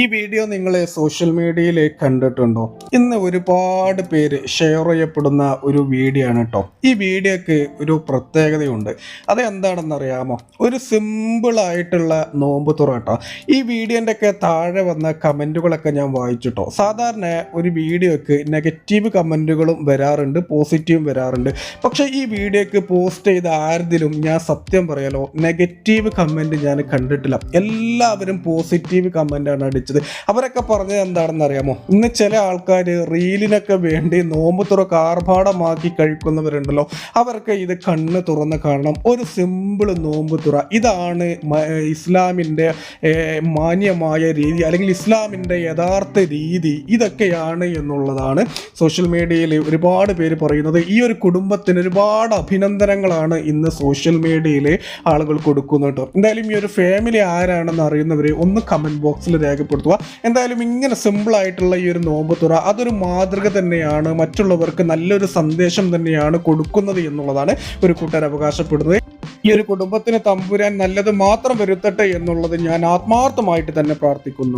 ഈ വീഡിയോ നിങ്ങൾ സോഷ്യൽ മീഡിയയിൽ കണ്ടിട്ടുണ്ടോ? ഇന്ന് ഒരുപാട് പേര് ഷെയർ ചെയ്യപ്പെടുന്ന ഒരു വീഡിയോ ആണ് കേട്ടോ ഈ വീഡിയോക്ക് ഒരു പ്രത്യേകതയുണ്ട്. അത് എന്താണെന്ന് അറിയാമോ? ഒരു സിമ്പിളായിട്ടുള്ള നോമ്പ് തുറ കേട്ടോ ഈ വീഡിയോന്റെ ഒക്കെ താഴെ വന്ന കമന്റുകളൊക്കെ ഞാൻ വായിച്ചിട്ടോ സാധാരണ ഒരു വീഡിയോക്ക് നെഗറ്റീവ് കമന്റുകളും വരാറുണ്ട് പോസിറ്റീവും വരാറുണ്ട്. പക്ഷേ ഈ വീഡിയോക്ക് പോസ്റ്റ് ചെയ്ത ആരതിലും ഞാൻ സത്യം പറയാലോ നെഗറ്റീവ് കമന്റ് ഞാൻ കണ്ടിട്ടില്ല. എല്ലാവരും പോസിറ്റീവ് കമന്റാണ് അടിച്ചത് അവരൊക്കെ പറഞ്ഞത് എന്താണെന്ന് അറിയാമോ? ഇന്ന് ചില ആൾക്കാർ റീലിനൊക്കെ വേണ്ടി നോമ്പ് തുറ ആർഭാടമാക്കി കഴിക്കുന്നവരുണ്ടല്ലോ. അവർക്ക് ഇത് കണ്ണ് തുറന്ന് കാണണം ഒരു സിമ്പിൾ നോമ്പ് തുറ. ഇതാണ് ഇസ്ലാമിന്റെ മാന്യമായ രീതി അല്ലെങ്കിൽ ഇസ്ലാമിന്റെ യഥാർത്ഥ രീതി. ഇതൊക്കെയാണ് എന്നുള്ളതാണ് സോഷ്യൽ മീഡിയയിൽ ഒരുപാട് പേര് പറയുന്നത്. ഈ ഒരു കുടുംബത്തിന് ഒരുപാട് അഭിനന്ദനങ്ങളാണ് ഇന്ന് സോഷ്യൽ മീഡിയയിൽ ആളുകൾ കൊടുക്കുന്നത് എന്തായാലും ഈ ഒരു ഫാമിലി ആരാണെന്ന് അറിയുന്നവർ ഒന്ന് കമന്റ് ബോക്സിൽ രേഖപ്പെടുത്തുക എന്തായാലും ഇങ്ങനെ സിമ്പിൾ ആയിട്ടുള്ള ഈ ഒരു നോമ്പ് തുറ അതൊരു മാതൃക തന്നെയാണ്. മറ്റുള്ളവർക്ക് നല്ലൊരു സന്ദേശം തന്നെയാണ് കൊടുക്കുന്നത് എന്നുള്ളതാണ് ഒരു കൂട്ടർ അവകാശപ്പെടുന്നത്. ഈ ഒരു കുടുംബത്തിന് തമ്പുരാൻ നല്ലത് മാത്രം വരുത്തട്ടെ എന്നുള്ളത് ഞാൻ ആത്മാർത്ഥമായിട്ട് തന്നെ പ്രാർത്ഥിക്കുന്നു.